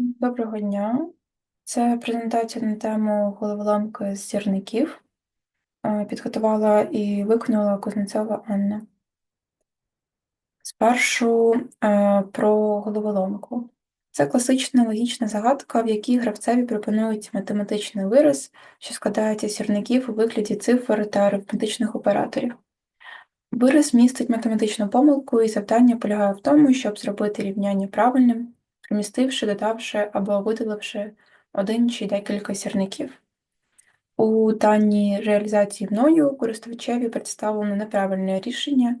Доброго дня. Це презентація на тему головоломки з сірників. Е, Підготувала і виконала Кузнецова Анна. Спершу е, про головоломку. Це класична логічна загадка, в якій гравцеві пропонують математичний вираз, що складається з сірників у вигляді цифр та арифметичних операторів. Вираз містить математичну помилку, і завдання полягає в тому, щоб зробити рівняння правильним, примістивши, додавши або видаливши один чи декілька сірників. У даній реалізації мною користувачеві представлено неправильне рішення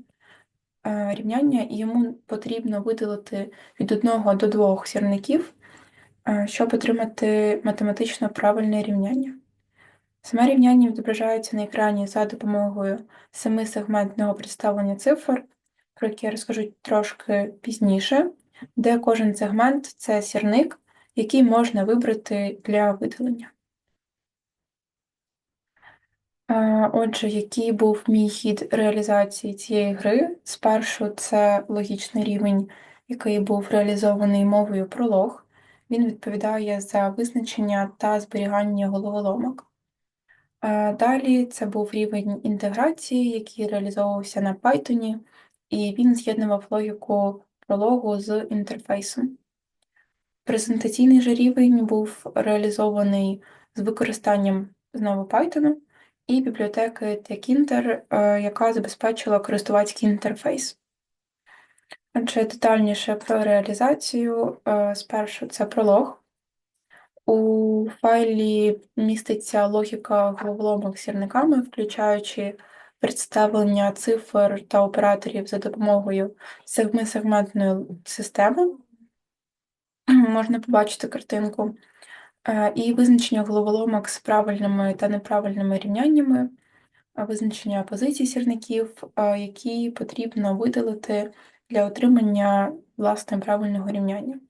е, рівняння, і йому потрібно видалити від одного до двох сірників, е, щоб отримати математично правильне рівняння. Саме рівняння відображається на екрані за допомогою семисегментного представлення цифр, про які я розкажу трошки пізніше, де кожен сегмент це сірник, який можна вибрати для видалення. Отже, який був мій хід реалізації цієї гри? Спершу це логічний рівень, який був реалізований мовою пролог. Він відповідає за визначення та зберігання головоломок. Далі це був рівень інтеграції, який реалізовувався на Python, і він з'єднував логіку прологу з інтерфейсом. Презентаційний рівень був реалізований з використанням знову Python і бібліотеки Tkinter, е, яка забезпечила користувацький інтерфейс. Отже, детальніше про реалізацію. Е, спершу це пролог. У файлі міститься логіка головоломок з сірниками, включаючи представлення цифр та операторів за допомогою сегментної системи. Можна побачити картинку, е, і визначення головоломок з правильними та неправильними рівняннями, визначення позицій сірників, е, які потрібно видалити для отримання власне правильного рівняння.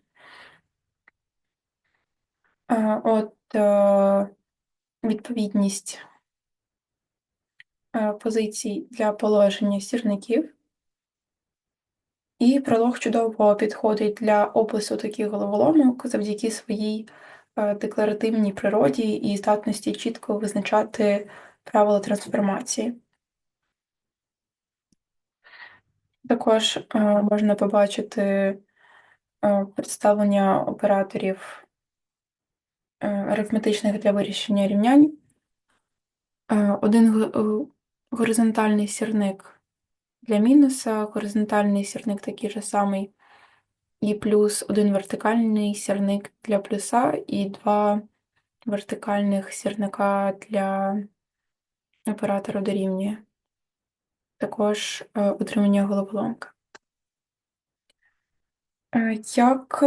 От е, відповідність е, позицій для положення сірників. І пролог чудово підходить для опису таких головоломок завдяки своїй е, декларативній природі і здатності чітко визначати правила трансформації. Також можна побачити представлення операторів Е, арифметичних для вирішення рівнянь. Е, один горизонтальний сірник для мінуса, горизонтальний сірник такий же самий, і плюс один вертикальний сірник для плюса, і два вертикальних сірника для оператора дорівнює. Також отримання головоломки. Як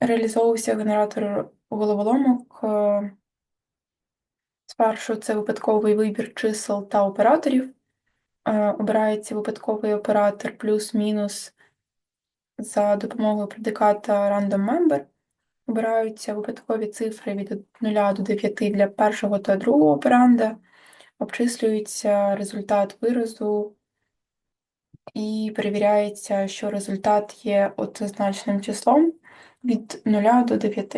реалізовувався генератор головоломок. Спершу це випадковий вибір чисел та операторів. Е, обирається випадковий оператор плюс-мінус за допомогою предиката Random Member. Обираються випадкові цифри від 0 до 9 для першого та другого операнда, обчислюється результат виразу і перевіряється, що результат є однозначним числом від 0 до 9.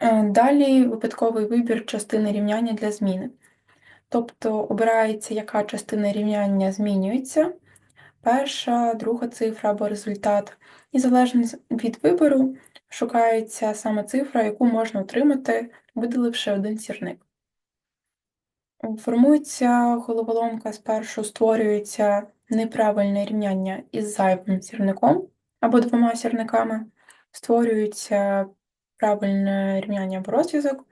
Е, далі випадковий вибір частини рівняння для зміни. Тобто обирається, яка частина рівняння змінюється, перша, друга цифра або результат. І залежно від вибору, шукається саме цифра, яку можна отримати, видаливши один сірник. Формується головоломка, спершу створюється неправильне рівняння із зайвим сірником або двома сірниками, створюється правильне рівняння або розв'язок,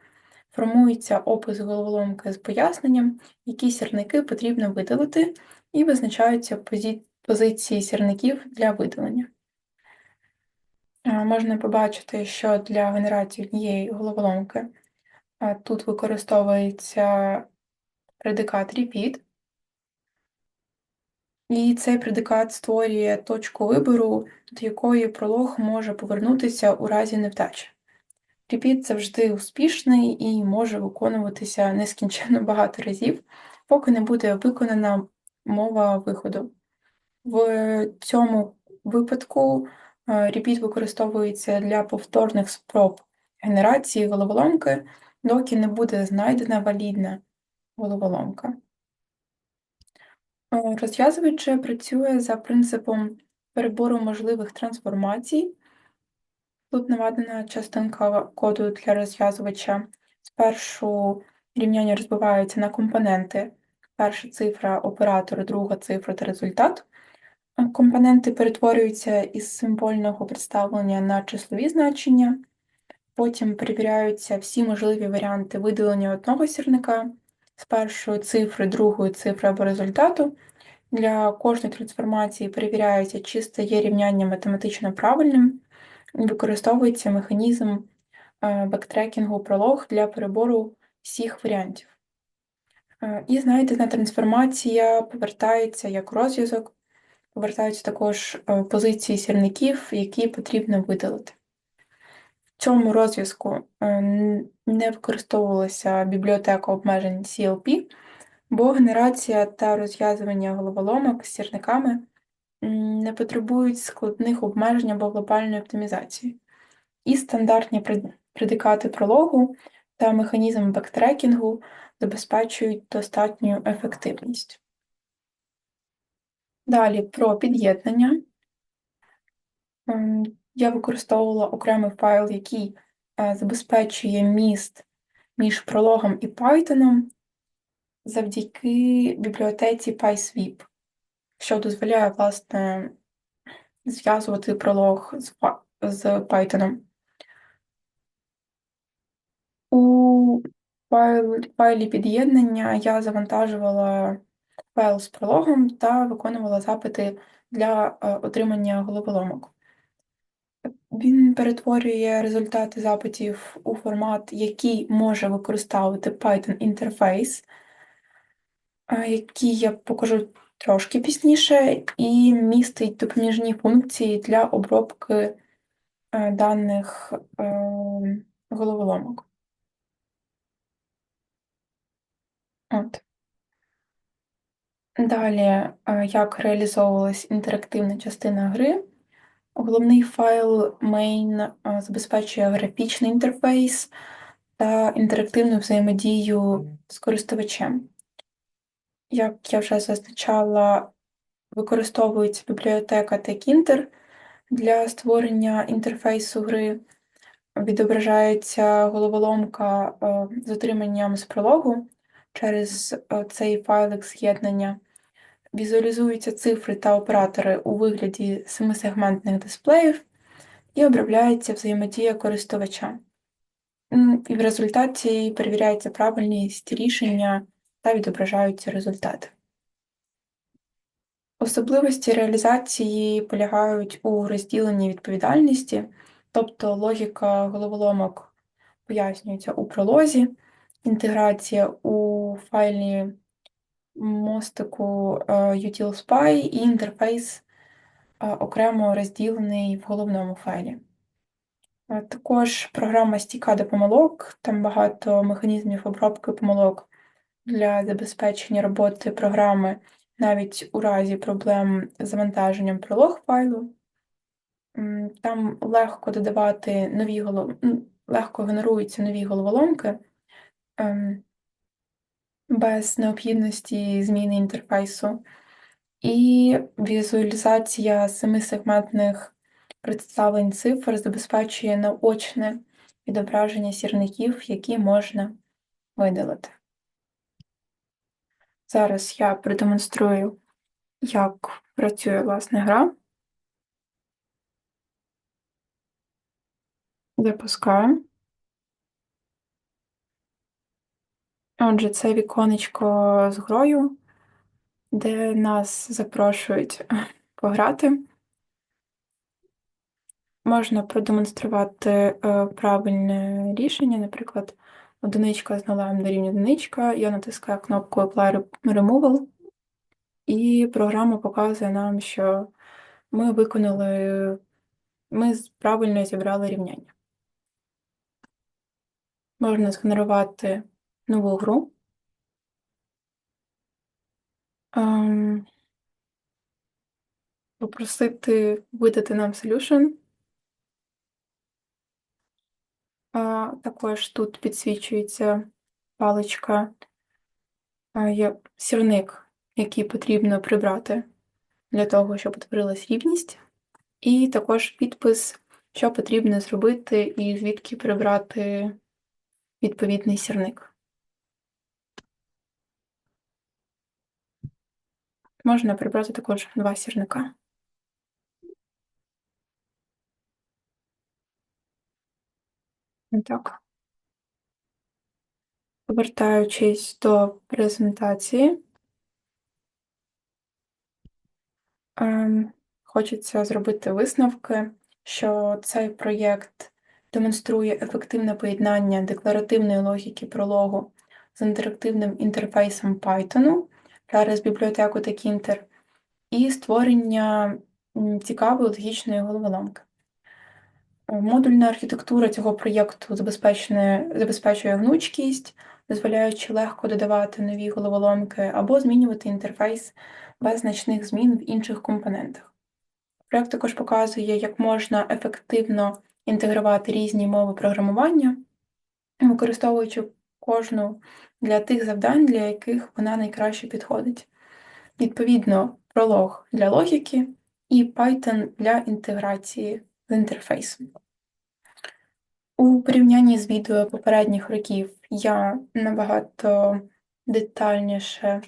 формується опис головоломки з поясненням, які сірники потрібно видалити, і визначаються позиції сірників для видалення. Можна побачити, що для генерації однієї головоломки тут використовується предикат repeat, і цей предикат створює точку вибору, до якої пролог може повернутися у разі невдачі. Repeat завжди успішний і може виконуватися нескінченно багато разів, поки не буде виконана мова виходу. В цьому випадку Repeat використовується для повторних спроб генерації головоломки, доки не буде знайдена валідна головоломка. Розв'язувач працює за принципом перебору можливих трансформацій. Тут наведена частинка коду для розв'язувача. Спершу рівняння розбиваються на компоненти. Перша цифра оператор, друга цифра та результат. Компоненти перетворюються із символьного представлення на числові значення, потім перевіряються всі можливі варіанти видалення одного сірника з першої цифри, другої цифри або результату. Для кожної трансформації перевіряється, чи стає рівняння математично правильним, використовується механізм е, бектрекінгу пролог для перебору всіх варіантів. Е, і знайдена трансформація повертається як розв'язок, повертаються також е, позиції сірників, які потрібно видалити. В цьому розв'язку не використовувалася бібліотека обмежень CLP, бо генерація та розв'язування головоломок з сірниками не потребують складних обмежень або глобальної оптимізації. І стандартні предикати прологу та механізм бектрекінгу забезпечують достатню ефективність. Далі про під'єднання. Ем, я використовувала окремий файл, який е, забезпечує міст між прологом і Python завдяки бібліотеці PySweep, що дозволяє, власне, зв'язувати пролог з Python. У файлі під'єднання я завантажувала файл з прологом та виконувала запити для е, отримання головоломок. Він перетворює результати запитів у формат, який може використовувати Python інтерфейс, який я покажу трошки пізніше, і містить допоміжні функції для обробки е, даних е, головоломок. От. Далі, е, як реалізовувалась інтерактивна частина гри. Головний файл main забезпечує графічний інтерфейс та інтерактивну взаємодію з користувачем. Як я вже зазначала, використовується бібліотека TechInter для створення інтерфейсу гри, відображається головоломка з отриманням з прологу через цей файлик з'єднання. Візуалізуються цифри та оператори у вигляді семисегментних дисплеїв і обробляється взаємодія користувача. І в результаті перевіряється правильність рішення та відображаються результати. Особливості реалізації полягають у розділенні відповідальності, тобто логіка головоломок пояснюється у пролозі, інтеграція у файлі мостику е, util-spy і інтерфейс е, окремо розділений в головному файлі. Е, також програма стійка до помилок, там багато механізмів обробки помилок для забезпечення роботи програми навіть у разі проблем з завантаженням пролог файлу. Там легко додавати нові голов... легко генеруються нові головоломки. Ем, без необхідності зміни інтерфейсу, і візуалізація семисегментних представлень цифр забезпечує наочне відображення сірників, які можна видалити. Зараз я продемонструю, як працює власне гра. Запускаю. Отже, це віконечко з грою, де нас запрошують пограти. Можна продемонструвати е, правильне рішення, наприклад, одиничка з нулем дорівнює одиничка, я натискаю кнопку Apply Removal, і програма показує нам, що ми виконали, ми правильно зібрали рівняння. Можна згенерувати нову гру. Ем, попросити видати нам solution. А, Також тут підсвічується паличка, є сірник, який потрібно прибрати для того, щоб утворилась рівність, і також підпис, що потрібно зробити і звідки прибрати відповідний сірник. Можна прибрати також два сірника. Так. Повертаючись до презентації, ем, хочеться зробити висновки, що цей проєкт демонструє ефективне поєднання декларативної логіки прологу з інтерактивним інтерфейсом Python через бібліотеку Tkinter і створення цікавої логічної головоломки. Модульна архітектура цього проєкту забезпечує гнучкість, дозволяючи легко додавати нові головоломки або змінювати інтерфейс без значних змін в інших компонентах. Проєкт також показує, як можна ефективно інтегрувати різні мови програмування, використовуючи кожну для тих завдань, для яких вона найкраще підходить. Відповідно, пролог для логіки і Python для інтеграції з інтерфейсом. У порівнянні з відео попередніх років я набагато детальніше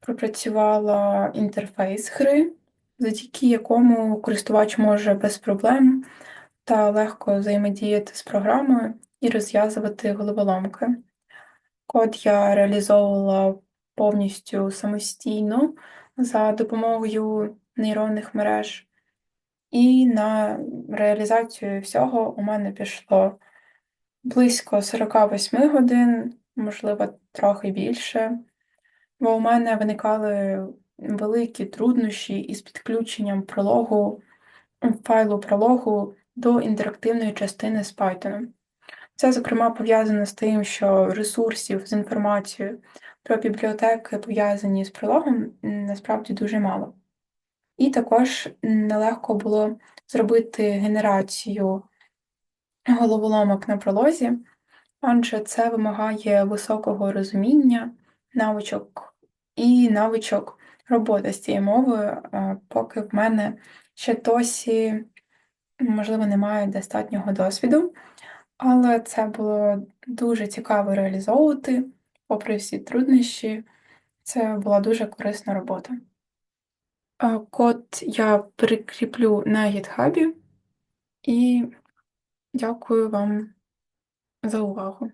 пропрацювала інтерфейс гри, завдяки якому користувач може без проблем та легко взаємодіяти з програмою і розв'язувати головоломки. Код я реалізовувала повністю самостійно за допомогою нейронних мереж. І на реалізацію всього у мене пішло близько 48 годин, можливо, трохи більше, бо у мене виникали великі труднощі із підключенням прологу, файлу прологу до інтерактивної частини з Python. Це, зокрема, пов'язано з тим, що ресурсів з інформацією про бібліотеки, пов'язані з прологом, насправді дуже мало. І також нелегко було зробити генерацію головоломок на пролозі, адже це вимагає високого розуміння, навичок і навичок роботи з цією мовою, поки в мене ще досі, можливо, немає достатнього досвіду, але це було дуже цікаво реалізовувати, попри всі труднощі, це була дуже корисна робота. Код я прикріплю на гітхабі і дякую вам за увагу.